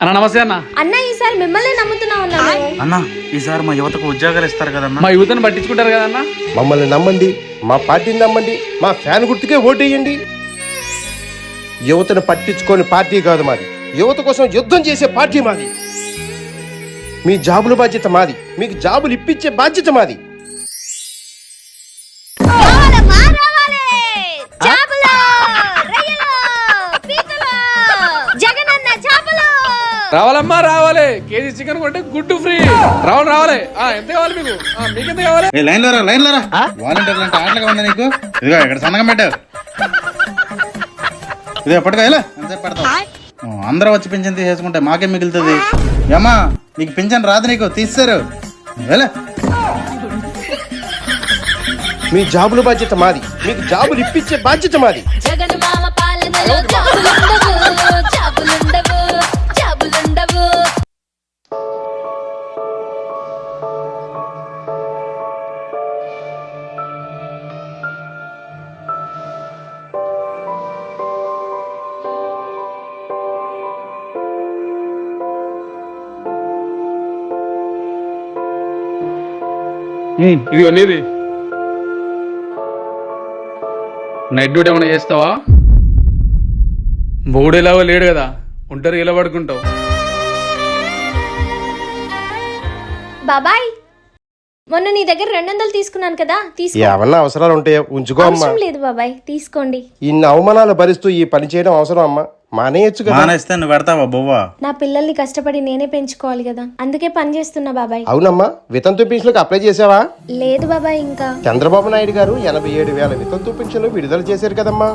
అన్న నమస్తే అన్న. అన్న ఈసారి మిమ్మల్ని నమ్ముతున్నాం అన్నాను అన్న ఈసారి మా యువతకు ఉద్యోగాలు ఇస్తారు కదన్నా మా యువతను పట్టించుకుంటారు కదన్నా మమ్మల్ని నమ్మండి మా పార్టీని నమ్మండి మా ఫ్యాన్ గుర్తుకే ఓటేయండి. యువతను పట్టించుకొని పార్టీ కాదు మాది. యువత కోసం యుద్ధం చేసే పార్టీ మాది. మీ జాబుల బాధ్యత మాది. మీకు జాబులు ఇప్పించే బాధ్యత మాది. రావాలమ్మా రావాలి. కేజీ చికెన్ కొంటే గుడ్డు ఫ్రీ. రావాలి రావాలి. ఆ, ఎంత కావాలి మీకు? మీకు ఎంత కావాలి? లైన్ లోరా లైన్ లోరా వాలంటీర్లు అంటే ఆటలుగా ఉంది నీకు. ఇదిగో ఇక్కడ సంతకం పెట్టావు. ఇది ఎప్పటికా పెడతావు? ఓ, అందరూ వచ్చి పింఛన్ తీసేసుకుంటే మాకే మిగులుతుంది? ఏమ్మా నీకు పింఛన్ రాదు నీకు తీస్తారు వెళ్ళే మీ జాబుల బాధ్యత మాది. మీకు జాబులు ఇప్పించే బాధ్యత మాది. జగన్ మామ పాలనలో ఇది కొనేది నైట్ డ్యూటీ ఏమైనా చేస్తావా? మొగుడు ఎలాగో లేడు కదా ఒంటరి ఎలా పడుకుంటావు బాబాయ్ మొన్న నీ దగ్గర రెండు వందలు తీసుకున్నాను కదా తీసుకో. ఏమన్నా అవసరాలు ఉంటాయో ఉంచుకో అమ్మా. అవసరం లేదు బాబాయ్ తీసుకోండి. ఇన్ని అవమానాలు భరిస్తూ ఈ పని చేయడం అవసరం అమ్మా. మానేయచ్చు కదా. మానేస్తే నువ్వు పెడతావా బొవ్వా? నా పిల్లల్ని కష్టపడి నేనే పెంచుకోవాలి కదా. అందుకే పని చేస్తున్నా బాబాయ్. అవునమ్మా వితంతు పెన్షన్లకు అప్లై చేసావా? లేదు బాబాయ్ ఇంకా. చంద్రబాబు నాయుడు గారు ఎనభై ఏడు వేల వితంతు పెన్షన్లు విడుదల చేశారు కదమ్మా.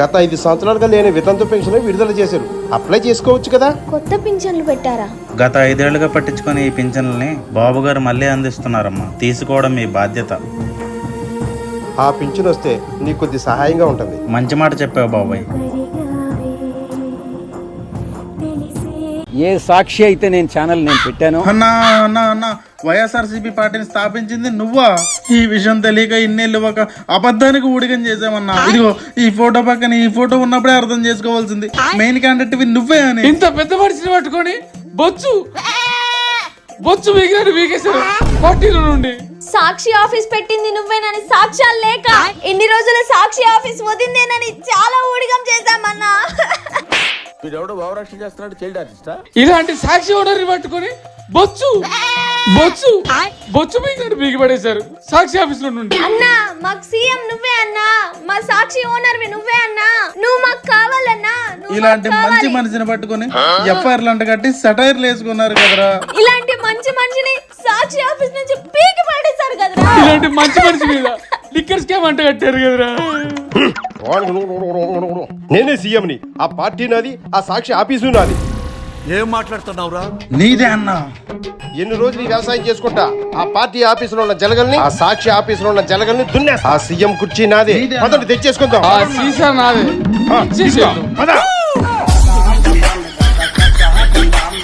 గత ఐదు సంవత్సరాలుగా లేని వితంతు పెన్షన్ విడుదల చేశారు. అప్లై చేసుకోవచ్చు కదా? కొత్త పింఛన్లు పెట్టారా? గత ఐదేళ్ళుగా పట్టించుకొని ఈ పింఛన్లని బాబు గారు మళ్ళీ అందిస్తున్నారమ్మా. తీసుకోవడం మీ బాధ్యత. ఆ పింఛన్ వస్తే నీకు కొద్ది సహాయంగా ఉంటుంది. మంచి మాట చెప్పావు బాబాయ్. ఏ సాక్షి అయితే నేను ఛానల్ నేను పెట్టానో? అన్నా అన్నా అన్నా వైఎస్ఆర్సీపీ పార్టీని స్థాపించింది నువ్వా? ఈ విషయం తెలియక ఇన్నేళ్ళు ఒక అబద్ధానికి ఊడిగం చేసామన్నా ఇదిగో ఈ ఫోటో పక్కన ఈ ఫోటో ఉన్నప్పుడే అర్థం చేసుకోవాల్సింది. మెయిన్ క్యాండిడేట్ నువ్వే అని. ఇంత పెద్ద మనిషిని పట్టుకొని బొచ్చు బొచ్చు వీగారు వీగేశారు పార్టీల నుండి. సాక్షి ఆఫీస్ పెట్టింది నువ్వేనని సాక్ష్యాలు లేక ఎన్ని రోజులు సాక్షి ఆఫీస్ వదిందేనని చాలా ఊడిగం చేశామన్నా. ఇలాంటి సాక్షి ఓనర్ని పట్టుకొని బొచ్చు బొచ్చు బొచ్చు వీగారు వీగి పడేశారు సాక్షి ఆఫీస్లో నుండి. అన్నా మాకు సీఎం నువ్వే అన్నా. మా సాక్షి ఓనర్వి నువ్వే అన్నా. నువ్వు మాకు కావాలన్నా. ఇలాంటి మంచి. మనిషిని పట్టుకొని ఎఫ్ఐఆర్ లంట కట్టి సెటైర్లు వేసుకున్నారు కదరా. ఇలాంటి మంచి మనిషిని సాక్షి ఆఫీస్ నుంచి పీకి పడేశారు కదరా. ఇలాంటి మంచి మనిషి మీద లిక్కర్ స్కామ్ అంట కట్టారు కదరా నేనే సీఎంని. ఆ పార్టీ నాది ఆ సాక్షి ఆఫీసు నాది. ఏం మాట్లాడుతున్నావురా? నీదే అన్నా. ఎన్ని రోజులు ఈ వ్యవసాయం చేసుకుంటా? ఆ పార్టీ ఆఫీసులో ఉన్న జలగల్ని ఆ సాక్షి ఆఫీసులో ఉన్న జలగల్ని దున్నేస్తా. ఆ సీఎం కుర్చీ నాదే. పదండి తెచ్చేసుకుందాం. ఆ సీసా నాదే. ఆ, తీసుకో. పద.